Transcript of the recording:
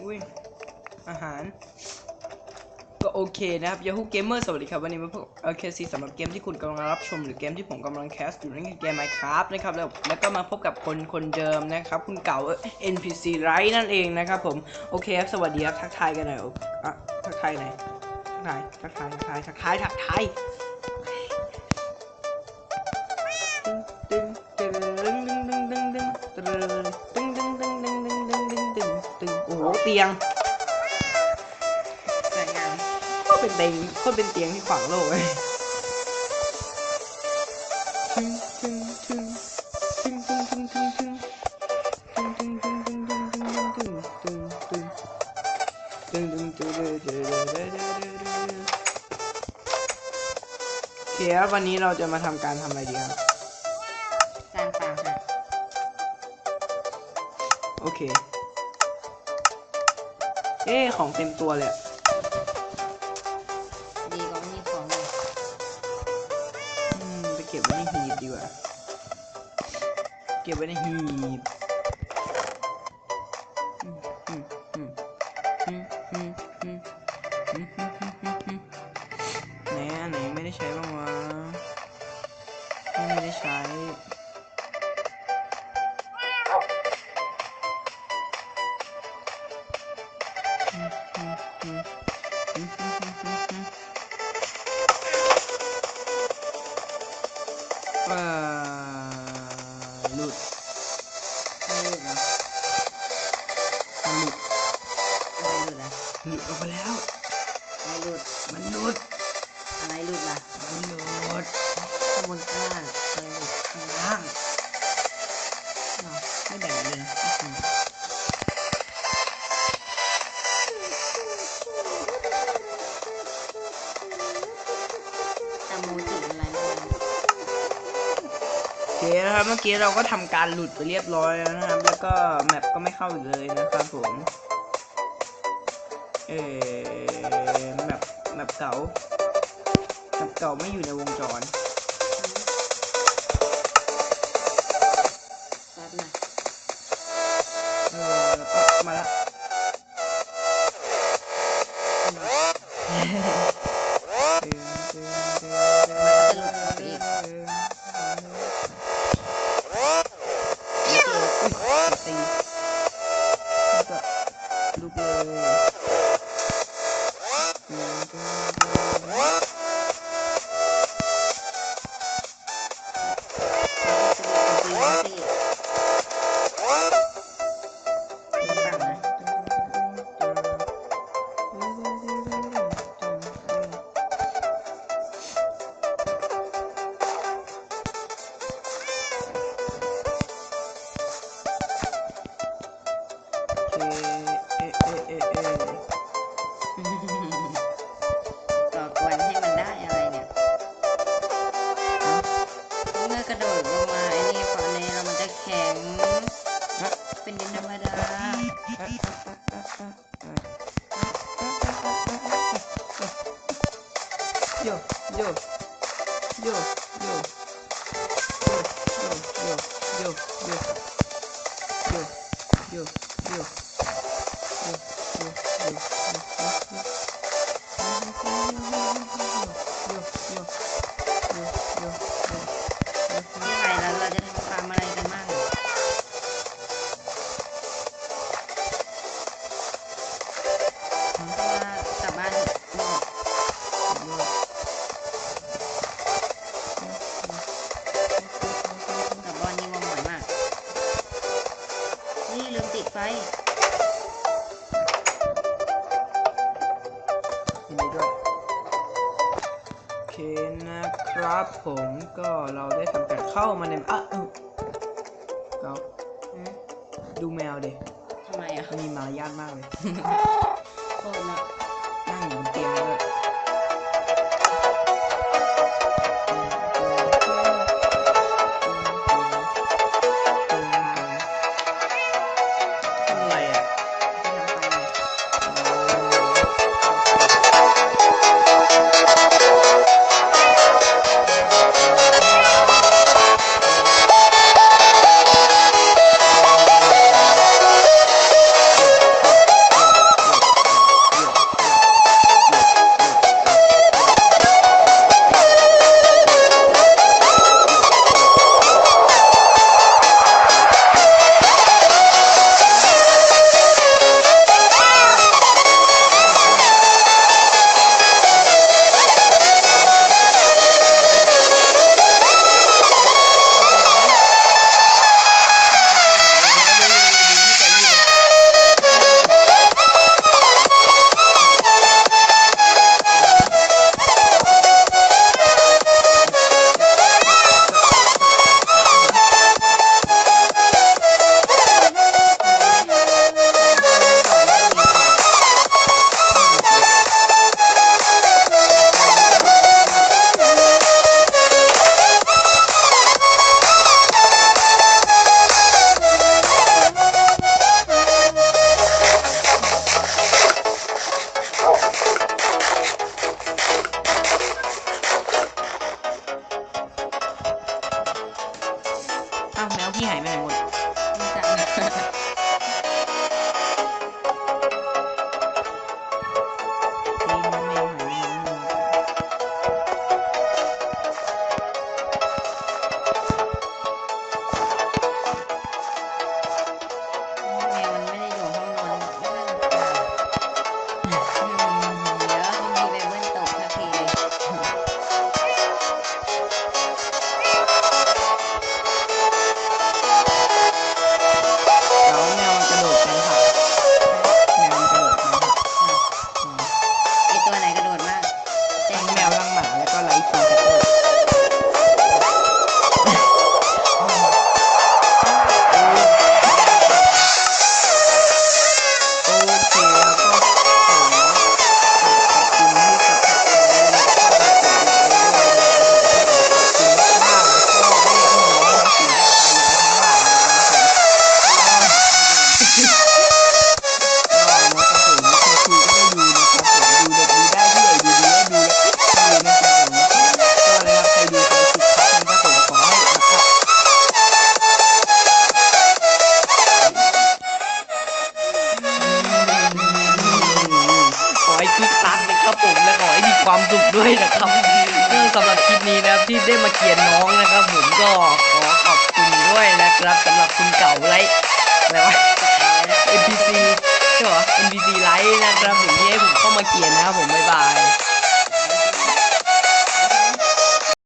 อุ้ยอาหาร ก็โอเคนะครับคูเกมเมอร์สวัสดีครับ วันนี้มาพบโอเคซีสำหรับเกมที่คุณกำลังรับชมหรือเกมที่ผมกำลังแคสอยู่นั่นคือเกมไมค์ครับนะครับแล้วแล้วก็มาพบกับคนคนเดิมนะครับ คุณเก่า NPC ไรนั่นเองนะครับผม โอเคครับ สวัสดีครับ ทักทายกันหน่อยอ่ทักทายหน่อยทักทายทักทายทักทายทักทายทักทายตึงตึงตึงตึงตึงตึงตึง เตียงแต่งานก็เป็นเตียงก็เป็นเตียงที่ขวางโลกเลยเคียวันนี้เราจะมาทำการทำอะไรดีครับสางฟาร์มค่ะโอเค เอ้ของเต็มตัวเลย ดีก็ไม่มีของอืมไปเก็บไว้ในหีบดีกว่า เก็บไว้ในหีบุดไม่หลุดนะมันหลุดอะไรหลุดอะหลุดออกมาแล้วมันหลุดมันหลุดอะไรหลุดล่ะมันหลุดข้างบนข้า นะครับ เมื่อกี้เราก็ทำการหลุดไปเรียบร้อยแล้วนะครับ แล้วก็แมปก็ไม่เข้าอีกเลยนะครับผมเอ่อแมปแมปเก่าแมปเก่าไม่อยู่ในวงจร thing. ผมก็เราได้ทำการเข้ามาในอะเออเกาอืมดูแมวเด็ทำไมอะมีมารยาทมากเลยโคตรนะนั่งอยู่บนเตียงเลย กี้หายไปไหนหมด รู้จั มาเกียนน้องนะครับผมก็ขอขอบคุณด้วยนะครับสำหรับคุณเก่าไลท์อะไรวะ NPC ใช่หรอ NPC ไลท์นะครับผมที่ให้ผมเข้ามาเกียนนะครับผมบ๊ายบาย